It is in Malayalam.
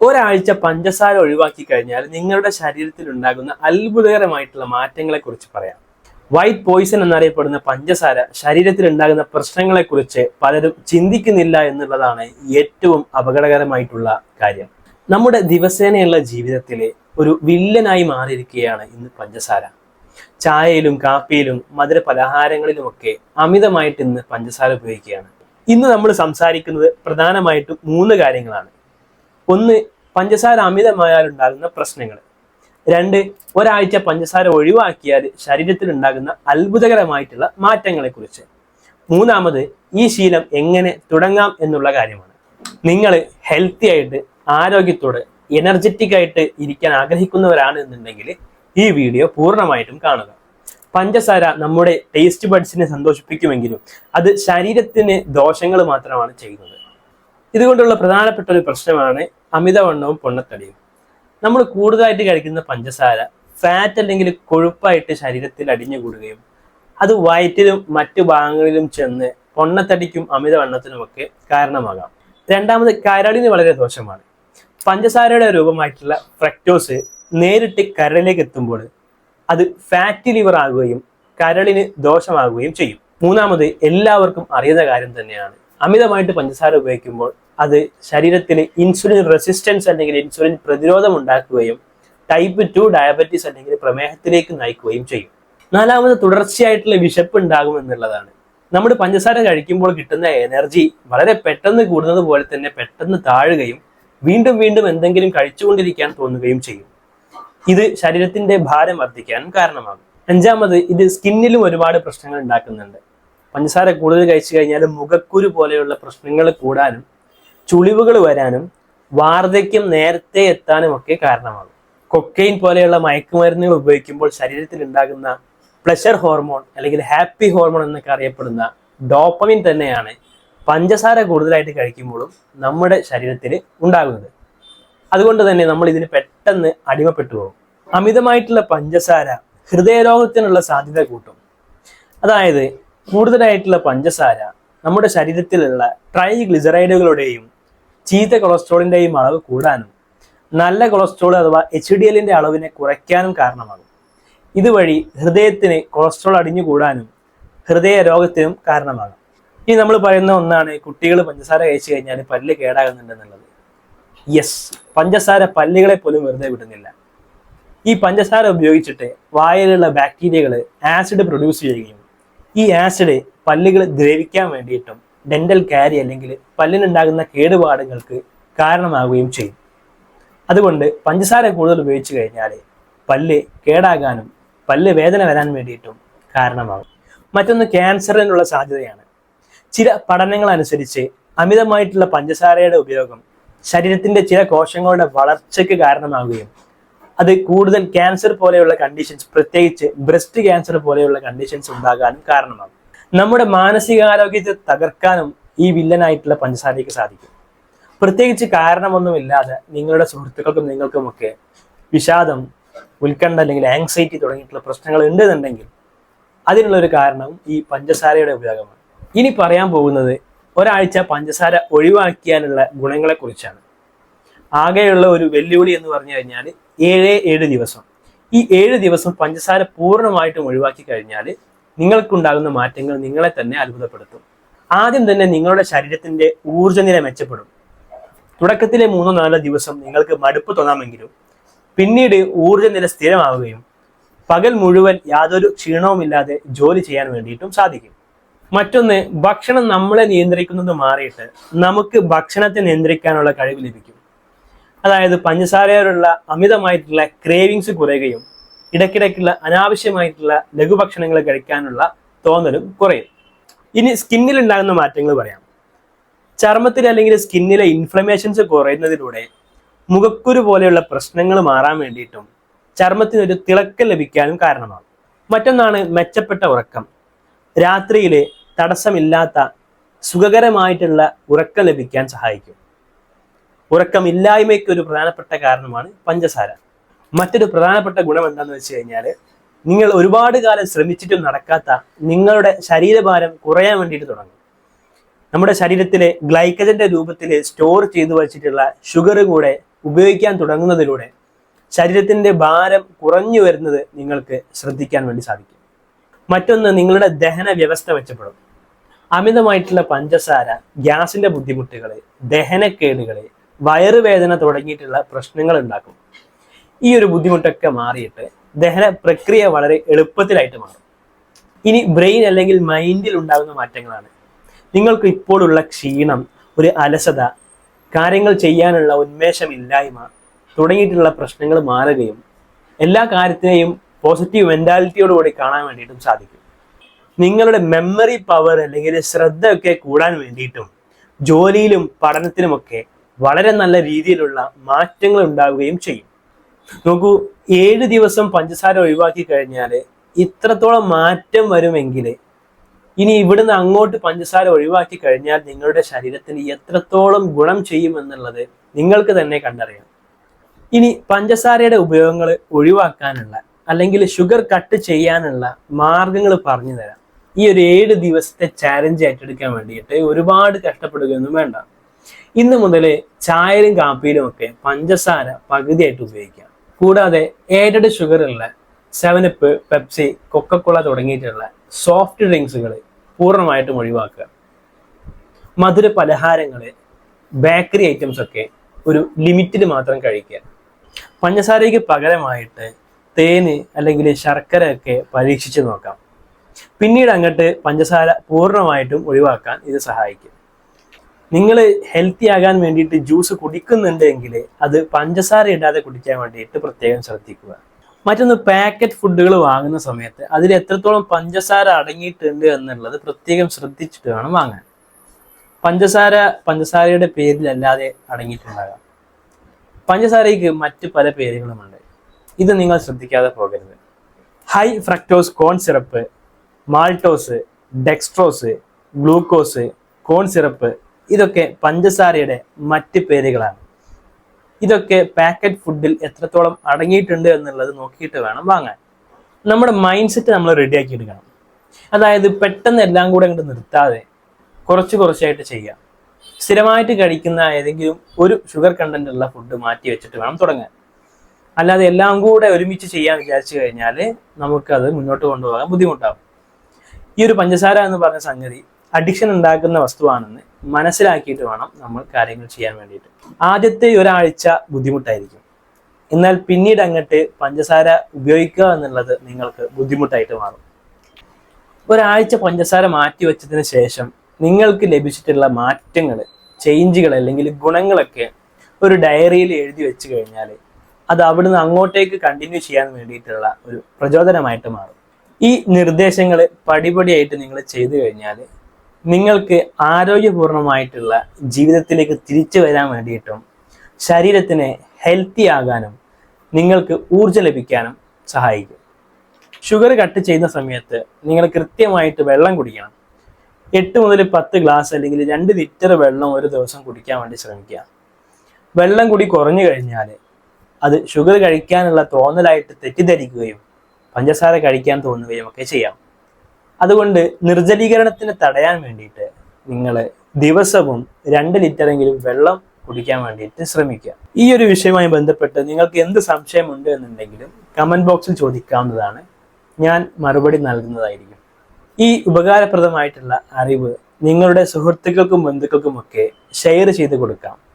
ഒരാഴ്ച പഞ്ചസാര ഒഴിവാക്കി കഴിഞ്ഞാൽ നിങ്ങളുടെ ശരീരത്തിൽ ഉണ്ടാകുന്ന അത്ഭുതകരമായിട്ടുള്ള മാറ്റങ്ങളെ കുറിച്ച് പറയാം. വൈറ്റ് പോയിസൺ എന്നറിയപ്പെടുന്ന പഞ്ചസാര ശരീരത്തിൽ ഉണ്ടാകുന്ന പ്രശ്നങ്ങളെക്കുറിച്ച് പലരും ചിന്തിക്കുന്നില്ല എന്നുള്ളതാണ് ഏറ്റവും അപകടകരമായിട്ടുള്ള കാര്യം. നമ്മുടെ ദിവസേനയുള്ള ജീവിതത്തിലെ ഒരു വില്ലനായി മാറിയിരിക്കുകയാണ് ഇന്ന് പഞ്ചസാര. ചായയിലും കാപ്പിയിലും മധുര പലഹാരങ്ങളിലുമൊക്കെ അമിതമായിട്ട് ഇന്ന് പഞ്ചസാര ഉപയോഗിക്കുകയാണ്. ഇന്ന് നമ്മൾ സംസാരിക്കുന്നത് പ്രധാനമായിട്ടും മൂന്ന് കാര്യങ്ങളാണ്. ഒന്ന് പഞ്ചസാര അമിതമായാൽ ഉണ്ടാകുന്ന പ്രശ്നങ്ങൾ. രണ്ട് ഒരാഴ്ച പഞ്ചസാര ഒഴിവാക്കിയാൽ ശരീരത്തിൽ ഉണ്ടാകുന്ന അത്ഭുതകരമായിട്ടുള്ള മാറ്റങ്ങളെ കുറിച്ച് മൂന്നാമത് ഈ ശീലം എങ്ങനെ തുടങ്ങാം എന്നുള്ള കാര്യമാണ്. നിങ്ങൾ ഹെൽത്തി ആയിട്ട് ആരോഗ്യത്തോടെ എനർജറ്റിക് ആയിട്ട് ഇരിക്കാൻ ആഗ്രഹിക്കുന്നവരാണ് എന്നുണ്ടെങ്കിൽ ഈ വീഡിയോ പൂർണമായിട്ടും കാണുക. പഞ്ചസാര നമ്മുടെ ടേസ്റ്റ് ബഡ്സിനെ സന്തോഷിപ്പിക്കുമെങ്കിലും അത് ശരീരത്തിന് ദോഷങ്ങൾ മാത്രമാണ് ചെയ്യുന്നത്. ഇതുകൊണ്ടുള്ള പ്രധാനപ്പെട്ട ഒരു പ്രശ്നമാണ് അമിതവണ്ണവും പൊണ്ണത്തടിയും. നമ്മൾ കൂടുതലായിട്ട് കഴിക്കുന്ന പഞ്ചസാര ഫാറ്റ് അല്ലെങ്കിൽ കൊഴുപ്പായിട്ട് ശരീരത്തിൽ അടിഞ്ഞുകൂടുകയും അത് വയറ്റിലും മറ്റു ഭാഗങ്ങളിലും ചെന്ന് പൊണ്ണത്തടിക്കും അമിതവണ്ണത്തിനുമൊക്കെ കാരണമാകാം. രണ്ടാമത് കരളിന് വളരെ ദോഷമാണ്. പഞ്ചസാരയുടെ രൂപമായിട്ടുള്ള ഫ്രക്ടോസ് നേരിട്ട് കരളിലേക്ക് എത്തുമ്പോൾ അത് ഫാറ്റി ലിവർ ആകുകയും കരളിന് ദോഷമാകുകയും ചെയ്യും. മൂന്നാമത് എല്ലാവർക്കും അറിയുന്ന കാര്യം തന്നെയാണ്. അമിതമായിട്ട് പഞ്ചസാര ഉപയോഗിക്കുമ്പോൾ അത് ശരീരത്തിൽ ഇൻസുലിൻ റെസിസ്റ്റൻസ് അല്ലെങ്കിൽ ഇൻസുലിൻ പ്രതിരോധം ഉണ്ടാക്കുകയും ടൈപ്പ് ടു ഡയബറ്റീസ് അല്ലെങ്കിൽ പ്രമേഹത്തിലേക്ക് നയിക്കുകയും ചെയ്യും. നാലാമത് തുടർച്ചയായിട്ടുള്ള വിശപ്പ് ഉണ്ടാകും എന്നുള്ളതാണ്. നമ്മൾ പഞ്ചസാര കഴിക്കുമ്പോൾ കിട്ടുന്ന എനർജി വളരെ പെട്ടെന്ന് കൂടുന്നത് പോലെ തന്നെ പെട്ടെന്ന് താഴുകയും വീണ്ടും വീണ്ടും എന്തെങ്കിലും കഴിച്ചുകൊണ്ടിരിക്കാൻ തോന്നുകയും ചെയ്യും. ഇത് ശരീരത്തിന്റെ ഭാരം വർദ്ധിക്കാനും കാരണമാകും. അഞ്ചാമത് ഇത് സ്കിന്നിലും ഒരുപാട് പ്രശ്നങ്ങൾ ഉണ്ടാക്കുന്നുണ്ട്. പഞ്ചസാര കൂടുതൽ കഴിച്ചു കഴിഞ്ഞാൽ മുഖക്കുരു പോലെയുള്ള പ്രശ്നങ്ങൾ കൂടാനും ചുളിവുകൾ വരാനും വാർദ്ധക്യം നേരത്തെ എത്താനും ഒക്കെ കാരണമാകും. കൊക്കൈൻ പോലെയുള്ള മയക്കുമരുന്നുകൾ ഉപയോഗിക്കുമ്പോൾ ശരീരത്തിൽ ഉണ്ടാകുന്ന പ്ലഷർ ഹോർമോൺ അല്ലെങ്കിൽ ഹാപ്പി ഹോർമോൺ എന്നൊക്കെ അറിയപ്പെടുന്ന ഡോപ്പമിൻ തന്നെയാണ് പഞ്ചസാര കൂടുതലായിട്ട് കഴിക്കുമ്പോഴും നമ്മുടെ ശരീരത്തിൽ ഉണ്ടാകുന്നത്. അതുകൊണ്ട് തന്നെ നമ്മൾ ഇതിന് പെട്ടെന്ന് അടിമപ്പെട്ടു പോകും. അമിതമായിട്ടുള്ള പഞ്ചസാര ഹൃദയരോഗത്തിനുള്ള സാധ്യത കൂട്ടും. അതായത് കൂടുതലായിട്ടുള്ള പഞ്ചസാര നമ്മുടെ ശരീരത്തിലുള്ള ട്രൈഗ്ലിസറൈഡുകളുടെയും ചീത്ത കൊളസ്ട്രോളിന്റെയും അളവ് കൂടാനും നല്ല കൊളസ്ട്രോൾ അഥവാ എച്ച് ഡി എല്ലിന്റെ അളവിനെ കുറയ്ക്കാനും കാരണമാകും. ഇതുവഴി ഹൃദയത്തിന് കൊളസ്ട്രോൾ അടിഞ്ഞു കൂടാനും ഹൃദയ രോഗത്തിനും കാരണമാകും. ഇനി നമ്മൾ പറയുന്ന ഒന്നാണ് കുട്ടികൾ പഞ്ചസാര കഴിച്ചു കഴിഞ്ഞാൽ പല്ല് കേടാകുന്നുണ്ടെന്നുള്ളത്. യെസ് പഞ്ചസാര പല്ലുകളെ പോലും വെറുതെ വിടുന്നില്ല. ഈ പഞ്ചസാര ഉപയോഗിച്ചിട്ട് വായിലുള്ള ബാക്ടീരിയകൾ ആസിഡ് പ്രൊഡ്യൂസ് ചെയ്യുകയും ഈ ആസിഡ് പല്ലുകൾ ദ്രവിക്കാൻ വേണ്ടിയിട്ടും ഡെന്റൽ കാരി അല്ലെങ്കിൽ പല്ലിനുണ്ടാകുന്ന കേടുപാടുകൾക്ക് കാരണമാവുകയും ചെയ്യും. അതുകൊണ്ട് പഞ്ചസാര കൂടുതൽ ഉപയോഗിച്ചു കഴിഞ്ഞാൽ പല്ല് കേടാകാനും പല്ല് വേദന വരാൻ വേണ്ടിയിട്ടും കാരണമാകും. മറ്റൊന്ന് ക്യാൻസറിനുള്ള സാധ്യതയാണ്. ചില പഠനങ്ങൾ അനുസരിച്ച് അമിതമായിട്ടുള്ള പഞ്ചസാരയുടെ ഉപയോഗം ശരീരത്തിന്റെ ചില കോശങ്ങളുടെ വളർച്ചയ്ക്ക് കാരണമാവുകയും അത് കൂടുതൽ ക്യാൻസർ പോലെയുള്ള കണ്ടീഷൻസ് പ്രത്യേകിച്ച് ബ്രസ്റ്റ് ക്യാൻസർ പോലെയുള്ള കണ്ടീഷൻസ് ഉണ്ടാകാനും കാരണമാകും. നമ്മുടെ മാനസികാരോഗ്യത്തെ തകർക്കാനും ഈ വില്ലനായിട്ടുള്ള പഞ്ചസാരയ്ക്ക് സാധിക്കും. പ്രത്യേകിച്ച് കാരണമൊന്നുമില്ലാതെ നിങ്ങളുടെ സുഹൃത്തുക്കൾക്കും നിങ്ങൾക്കുമൊക്കെ വിഷാദം ഉത്കണ്ഠ അല്ലെങ്കിൽ ആങ്സൈറ്റി തുടങ്ങിയിട്ടുള്ള പ്രശ്നങ്ങൾ ഉണ്ടെന്നുണ്ടെങ്കിൽ അതിനുള്ള ഒരു കാരണം ഈ പഞ്ചസാരയുടെ ഉപയോഗമാണ്. ഇനി പറയാൻ പോകുന്നത് ഒരാഴ്ച പഞ്ചസാര ഒഴിവാക്കിയാലുള്ള ഗുണങ്ങളെക്കുറിച്ചാണ്. ആകെയുള്ള ഒരു വെല്ലുവിളി എന്ന് പറഞ്ഞു കഴിഞ്ഞാൽ ഏഴ് ഏഴ് ദിവസം. ഈ ഏഴ് ദിവസം പഞ്ചസാര പൂർണമായിട്ടും ഒഴിവാക്കി കഴിഞ്ഞാൽ നിങ്ങൾക്കുണ്ടാകുന്ന മാറ്റങ്ങൾ നിങ്ങളെ തന്നെ അത്ഭുതപ്പെടുത്തും. ആദ്യം തന്നെ നിങ്ങളുടെ ശരീരത്തിന്റെ ഊർജനില മെച്ചപ്പെടും. തുടക്കത്തിലെ മൂന്നോ നാലോ ദിവസം നിങ്ങൾക്ക് മടുപ്പ് തോന്നാമെങ്കിലും പിന്നീട് ഊർജനില സ്ഥിരമാവുകയും പകൽ മുഴുവൻ യാതൊരു ക്ഷീണവുമില്ലാതെ ജോലി ചെയ്യാൻ വേണ്ടിയിട്ടും സാധിക്കും. മറ്റൊന്ന് ഭക്ഷണം നമ്മളെ നിയന്ത്രിക്കുന്നത് മാറിയിട്ട് നമുക്ക് ഭക്ഷണത്തെ നിയന്ത്രിക്കാനുള്ള കഴിവ് ലഭിക്കും. അതായത് പഞ്ചസാരയോടുള്ള അമിതമായിട്ടുള്ള ക്രേവിങ്സ് കുറയുകയും ഇടയ്ക്കിടയ്ക്കുള്ള അനാവശ്യമായിട്ടുള്ള ലഘുഭക്ഷണങ്ങൾ കഴിക്കാനുള്ള തോന്നലും കുറയും. ഇനി സ്കിന്നിൽ ഉണ്ടാകുന്ന മാറ്റങ്ങൾ പറയാം. ചർമ്മത്തിൽ അല്ലെങ്കിൽ സ്കിന്നിലെ ഇൻഫ്ലമേഷൻസ് കുറയുന്നതിലൂടെ മുഖക്കുരു പോലെയുള്ള പ്രശ്നങ്ങൾ മാറാൻ വേണ്ടിയിട്ടും ചർമ്മത്തിനൊരു തിളക്കം ലഭിക്കാനും കാരണമാകും. മറ്റൊന്നാണ് മെച്ചപ്പെട്ട ഉറക്കം. രാത്രിയിലെ തടസ്സമില്ലാത്ത സുഖകരമായിട്ടുള്ള ഉറക്കം ലഭിക്കാൻ സഹായിക്കും. ഉറക്കമില്ലായ്മയ്ക്ക് ഒരു പ്രധാനപ്പെട്ട കാരണമാണ് പഞ്ചസാര. മറ്റൊരു പ്രധാനപ്പെട്ട ഗുണം എന്താണെന്ന് വെച്ച് കഴിഞ്ഞാൽ നിങ്ങൾ ഒരുപാട് കാലം ശ്രമിച്ചിട്ടും നടക്കാത്ത നിങ്ങളുടെ ശരീരഭാരം കുറയാൻ വേണ്ടിയിട്ട് തുടങ്ങും. നമ്മുടെ ശരീരത്തിലെ ഗ്ലൈക്കജന്റെ രൂപത്തിൽ സ്റ്റോർ ചെയ്തു വച്ചിട്ടുള്ള ഷുഗർ കൂടെ ഉപയോഗിക്കാൻ തുടങ്ങുന്നതിലൂടെ ശരീരത്തിന്റെ ഭാരം കുറഞ്ഞു വരുന്നത് നിങ്ങൾക്ക് ശ്രദ്ധിക്കാൻ വേണ്ടി സാധിക്കും. മറ്റൊന്ന് നിങ്ങളുടെ ദഹന വ്യവസ്ഥ മെച്ചപ്പെടും. അമിതമായിട്ടുള്ള പഞ്ചസാര ഗ്യാസിന്റെ ബുദ്ധിമുട്ടുകൾ ദഹനക്കേടുകൾ വയറുവേദന തുടങ്ങിയിട്ടുള്ള പ്രശ്നങ്ങൾ ഉണ്ടാക്കും. ഈ ഒരു ബുദ്ധിമുട്ടൊക്കെ മാറിയിട്ട് ദഹന പ്രക്രിയ വളരെ എളുപ്പത്തിലായിട്ട് മാറും. ഇനി ബ്രെയിൻ അല്ലെങ്കിൽ മൈൻഡിൽ ഉണ്ടാകുന്ന മാറ്റങ്ങളാണ്. നിങ്ങൾക്ക് ഇപ്പോഴുള്ള ക്ഷീണം ഒരു അലസത കാര്യങ്ങൾ ചെയ്യാനുള്ള ഉന്മേഷമില്ലായ്മ തുടങ്ങിയിട്ടുള്ള പ്രശ്നങ്ങൾ മാറുകയും എല്ലാ കാര്യത്തിനെയും പോസിറ്റീവ് മെന്റാലിറ്റിയോടുകൂടി കാണാൻ വേണ്ടിയിട്ടും സാധിക്കും. നിങ്ങളുടെ മെമ്മറി പവർ അല്ലെങ്കിൽ ശ്രദ്ധയൊക്കെ കൂടാൻ വേണ്ടിയിട്ടും ജോലിയിലും പഠനത്തിലുമൊക്കെ വളരെ നല്ല രീതിയിലുള്ള മാറ്റങ്ങൾ ഉണ്ടാവുകയും ചെയ്യും. നോക്കൂ ഏഴ് ദിവസം പഞ്ചസാര ഒഴിവാക്കി കഴിഞ്ഞാൽ ഇത്രത്തോളം മാറ്റം വരുമെങ്കിൽ ഇനി ഇവിടുന്ന് അങ്ങോട്ട് പഞ്ചസാര ഒഴിവാക്കി കഴിഞ്ഞാൽ നിങ്ങളുടെ ശരീരത്തിന് എത്രത്തോളം ഗുണം ചെയ്യുമെന്നുള്ളത് നിങ്ങൾക്ക് തന്നെ കണ്ടറിയാം. ഇനി പഞ്ചസാരയുടെ ഉപയോഗങ്ങൾ ഒഴിവാക്കാനുള്ള അല്ലെങ്കിൽ ഷുഗർ കട്ട് ചെയ്യാനുള്ള മാർഗങ്ങൾ പറഞ്ഞു തരാം. ഈ ഒരു ഏഴ് ദിവസത്തെ ചാലഞ്ച് ഏറ്റെടുക്കാൻ വേണ്ടിയിട്ട് ഒരുപാട് കഷ്ടപ്പെടുകയൊന്നും വേണ്ട. ഇന്ന് മുതൽ ചായയിലും കാപ്പിയിലും ഒക്കെ പഞ്ചസാര പകുതിയായിട്ട് ഉപയോഗിക്കാം. കൂടാതെ added ഷുഗറുള്ള Seven Up Pepsi Coca Cola തുടങ്ങിയിട്ടുള്ള സോഫ്റ്റ് ഡ്രിങ്ക്സുകൾ പൂർണമായിട്ടും ഒഴിവാക്കുക. മധുര പലഹാരങ്ങൾ ബേക്കറി ഐറ്റംസ് ഒക്കെ ഒരു ലിമിറ്റിൽ മാത്രം കഴിക്കുക. പഞ്ചസാരയ്ക്ക് പകരമായിട്ട് തേന് അല്ലെങ്കിൽ ശർക്കര ഒക്കെ പരീക്ഷിച്ച് നോക്കാം. പിന്നീട് അങ്ങോട്ട് പഞ്ചസാര പൂർണമായിട്ടും ഒഴിവാക്കാൻ ഇത് സഹായിക്കും. നിങ്ങൾ ഹെൽത്തി ആകാൻ വേണ്ടിയിട്ട് ജ്യൂസ് കുടിക്കുന്നുണ്ടെങ്കിൽ അത് പഞ്ചസാര ഇടാതെ കുടിക്കാൻ വേണ്ടിയിട്ട് പ്രത്യേകം ശ്രദ്ധിക്കുക. മറ്റൊന്ന് പാക്കറ്റ് ഫുഡുകൾ വാങ്ങുന്ന സമയത്ത് അതിൽ എത്രത്തോളം പഞ്ചസാര അടങ്ങിയിട്ടുണ്ട് എന്നുള്ളത് പ്രത്യേകം ശ്രദ്ധിച്ചിട്ട് വേണം വാങ്ങാൻ. പഞ്ചസാര പഞ്ചസാരയുടെ പേരിലല്ലാതെ അടങ്ങിയിട്ടുണ്ടാകാം. പഞ്ചസാരയ്ക്ക് മറ്റ് പല പേരുകളുമുണ്ട്. ഇത് നിങ്ങൾ ശ്രദ്ധിക്കാതെ പോകരുത്. High fructose corn syrup maltose dextrose glucose corn syrup ഇതൊക്കെ പഞ്ചസാരയുടെ മറ്റ് പേരുകളാണ്. ഇതൊക്കെ പാക്കറ്റ് ഫുഡിൽ എത്രത്തോളം അടങ്ങിയിട്ടുണ്ട് എന്നുള്ളത് നോക്കിയിട്ട് വേണം വാങ്ങാൻ. നമ്മുടെ മൈൻഡ് സെറ്റ് നമ്മൾ റെഡിയാക്കി എടുക്കണം. അതായത് പെട്ടെന്ന് എല്ലാം കൂടെ അങ്ങോട്ട് നിർത്താതെ കുറച്ച് കുറച്ചായിട്ട് ചെയ്യാം. സ്ഥിരമായിട്ട് കഴിക്കുന്ന ഏതെങ്കിലും ഒരു ഷുഗർ കണ്ടന്റ് ഉള്ള ഫുഡ് മാറ്റി വെച്ചിട്ട് വേണം തുടങ്ങാൻ. അല്ലാതെ എല്ലാം കൂടെ ഒരുമിച്ച് ചെയ്യാൻ വിചാരിച്ചു കഴിഞ്ഞാൽ നമുക്കത് മുന്നോട്ട് കൊണ്ടുപോകാൻ ബുദ്ധിമുട്ടാകും ഈ ഒരു പഞ്ചസാര എന്ന് പറഞ്ഞ സംഗതി അഡിക്ഷൻ ഉണ്ടാക്കുന്ന വസ്തുവാണെന്ന് മനസ്സിലാക്കിയിട്ട് വേണം നമ്മൾ കാര്യങ്ങൾ ചെയ്യാൻ വേണ്ടിയിട്ട്. ആദ്യത്തെ ഒരാഴ്ച ബുദ്ധിമുട്ടായിരിക്കും. എന്നാൽ പിന്നീട് അങ്ങോട്ട് പഞ്ചസാര ഉപയോഗിക്കുക എന്നുള്ളത് നിങ്ങൾക്ക് ബുദ്ധിമുട്ടായിട്ട് മാറും. ഒരാഴ്ച പഞ്ചസാര മാറ്റി വെച്ചതിന് ശേഷം നിങ്ങൾക്ക് ലഭിച്ചിട്ടുള്ള മാറ്റങ്ങൾ ചേഞ്ചുകൾ അല്ലെങ്കിൽ ഗുണങ്ങളൊക്കെ ഒരു ഡയറിയിൽ എഴുതി വെച്ച് കഴിഞ്ഞാൽ അത് അവിടുന്ന് അങ്ങോട്ടേക്ക് കണ്ടിന്യൂ ചെയ്യാൻ വേണ്ടിയിട്ടുള്ള ഒരു പ്രചോദനമായിട്ട് മാറും. ഈ നിർദ്ദേശങ്ങൾ പടിപടിയായിട്ട് നിങ്ങൾ ചെയ്തു കഴിഞ്ഞാൽ നിങ്ങൾക്ക് ആരോഗ്യപൂർണമായിട്ടുള്ള ജീവിതത്തിലേക്ക് തിരിച്ചു വരാൻ വേണ്ടിയിട്ടും ശരീരത്തിന് ഹെൽത്തി ആകാനും നിങ്ങൾക്ക് ഊർജം ലഭിക്കാനും സഹായിക്കും. ഷുഗർ കട്ട് ചെയ്യുന്ന സമയത്ത് നിങ്ങൾ കൃത്യമായിട്ട് വെള്ളം കുടിക്കണം. എട്ട് മുതൽ പത്ത് ഗ്ലാസ് അല്ലെങ്കിൽ രണ്ട് ലിറ്റർ വെള്ളം ഒരു ദിവസം കുടിക്കാൻ വേണ്ടി ശ്രമിക്കുക. വെള്ളം കൂടി കുറഞ്ഞു കഴിഞ്ഞാൽ അത് ഷുഗർ കഴിക്കാനുള്ള തോന്നലായിട്ട് തെറ്റിദ്ധരിക്കുകയും പഞ്ചസാര കഴിക്കാൻ തോന്നുകയും ഒക്കെ ചെയ്യാം. അതുകൊണ്ട് നിർജലീകരണത്തിന് തടയാൻ വേണ്ടിയിട്ട് നിങ്ങൾ ദിവസവും രണ്ട് ലിറ്ററെങ്കിലും വെള്ളം കുടിക്കാൻ വേണ്ടിയിട്ട് ശ്രമിക്കുക. ഈ ഒരു വിഷയവുമായി ബന്ധപ്പെട്ട് നിങ്ങൾക്ക് എന്ത് സംശയമുണ്ട് എന്നുണ്ടെങ്കിലും കമന്റ് ബോക്സിൽ ചോദിക്കാവുന്നതാണ്. ഞാൻ മറുപടി നൽകുന്നതായിരിക്കും. ഈ ഉപകാരപ്രദമായിട്ടുള്ള അറിവ് നിങ്ങളുടെ സുഹൃത്തുക്കൾക്കും ബന്ധുക്കൾക്കുമൊക്കെ ഷെയർ ചെയ്ത് കൊടുക്കാം.